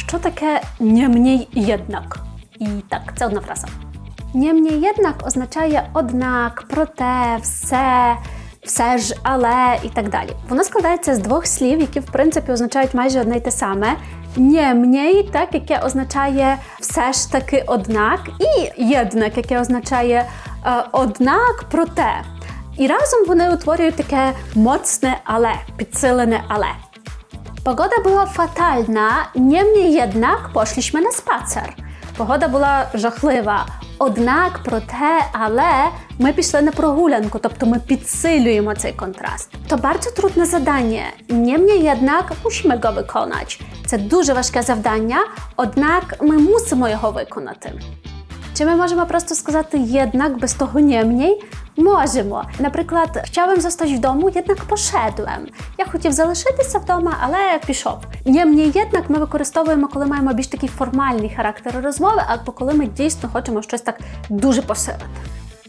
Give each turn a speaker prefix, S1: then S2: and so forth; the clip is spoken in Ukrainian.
S1: Що таке niemniej jednak? І так, це одна фраза. Niemniej jednak означає однак, проте, все, все ж, але і так далі. Воно складається з двох слів, які в принципі означають майже одне й те саме. Niemniej, так, яке означає все ж таки однак, і єднак, яке означає е, однак, проте. І разом вони утворюють таке моцне але, підсилене але. Pogoda była fatalna, niemniej jednak poszliśmy na spacer. Погода була жахлива. Однак, проте, але ми пішли на прогулянку, тобто ми підсилюємо цей контраст. To bardzo trudne zadanie. Niemniej jednak musimy go wykonać. Це дуже важке завдання, однак ми мусимо його виконати. Чи ми можемо просто сказати «єднак», без того нємній? Можемо. Наприклад, chciałem zostać w domu, jednak poszedłem. Я хотів залишитися вдома, але пішов. Нємній «єднак» ми використовуємо, коли маємо більш такий формальний характер розмови, або коли ми дійсно хочемо щось так дуже посилити.